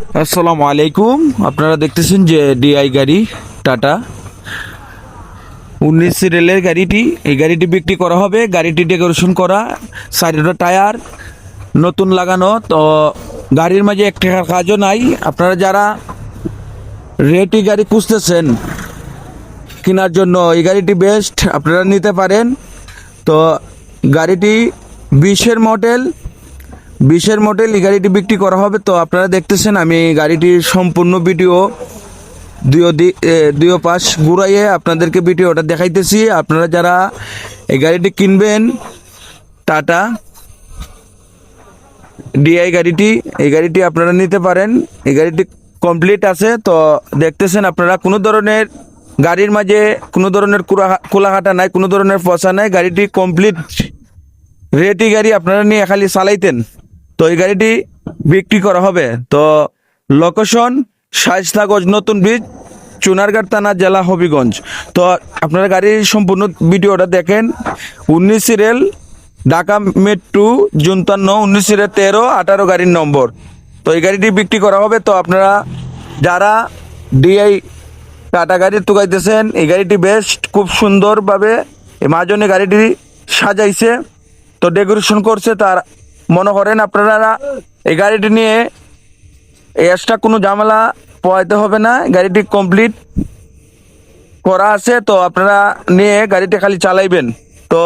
আসসালামু আলাইকুম। আপনারা দেখতেছেন যে ডিআই গাড়ি, টাটা। উনিশ রেলের গাড়িটি, এই গাড়িটি বিক্রি করা হবে। গাড়িটি ডেকোরেশন করা সাইডটা টায়ার, নতুন লাগানো, তো গাড়ির মাঝে এক টাকার কাজও নাই। আপনারা যারা রেটি গাড়ি খুঁজতেছেন, কেনার জন্য এই গাড়িটি বেস্ট, আপনারা নিতে পারেন। তো গাড়িটি বিশের মডেল বিশের মডেল এই গাড়িটি বিক্রি করা হবে। তো আপনারা দেখতেছেন, আমি গাড়িটির সম্পূর্ণ ভিডিও দুই দুই পাশ ঘুরাইয়ে আপনাদেরকে ভিডিওটা দেখাইতেছি। আপনারা যারা এই গাড়িটি কিনবেন, টাটা। ডিআই গাড়িটি, এই গাড়িটি আপনারা নিতে পারেন। এই গাড়িটি কমপ্লিট আছে। তো দেখতেছেন, আপনারা কোনো ধরনের গাড়ির মাঝে কোনো ধরনের কোলাঘাটা নাই, কোনো ধরনের পচা নাই। গাড়িটি কমপ্লিট রেটি গাড়ি আপনারা নিয়ে খালি চালাইতেন। তো এই গাড়িটি বিক্রি করা হবে। তো লোকেশন শাইস্তাগঞ্জ, নতুন ব্রিজ চুনারঘাট থানা, জেলা হবিগঞ্জ। তো আপনারা গাড়ির সম্পূর্ণ ভিডিওটা দেখেন। উনিশ সিরিয়াল ঢাকা মেট্রো, জুনতান্ন, উনিশ সিরিয়াল তেরো, আঠারো গাড়ির নম্বর। তো এই গাড়িটি বিক্রি করা হবে। তো আপনারা যারা ডিআই টাটা গাড়ি তুকাইতেছেন এই গাড়িটি বেশ খুব সুন্দরভাবে এই মাঝনে গাড়িটি সাজাইছে। তো ডেকোরেশন করছে তার মনে করেন আপনারা এই গাড়িটি নিয়ে এক্সট্রা কোনো ঝামেলা পোয়াইতে হবে না, গাড়িটি কমপ্লিট করা আছে, তো আপনারা নিয়ে গাড়িটি খালি চালাইবেন। তো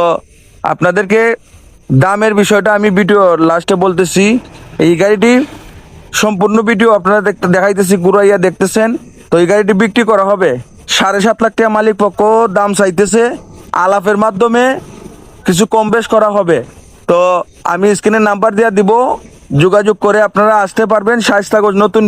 আপনাদেরকে দামের বিষয়টা আমি ভিডিও লাস্টে বলতেছি। এই গাড়িটি সম্পূর্ণ ভিডিও আপনারা দেখতে দেখাইতেছি, ঘুরাইয়া দেখতেছেন। তো এই গাড়িটি বিক্রি করা হবে। সাড়ে সাত লাখ টাকা মালিক পক্ষ দাম চাইতেছে। আলাপের মাধ্যমে কিছু কম বেশ করা হবে। তো আমি স্ক্রিনের নাম্বার দিয়ে দিব যোগাযোগ করে আপনারা আসতে পারবেন শায়স্তাগজ নতুন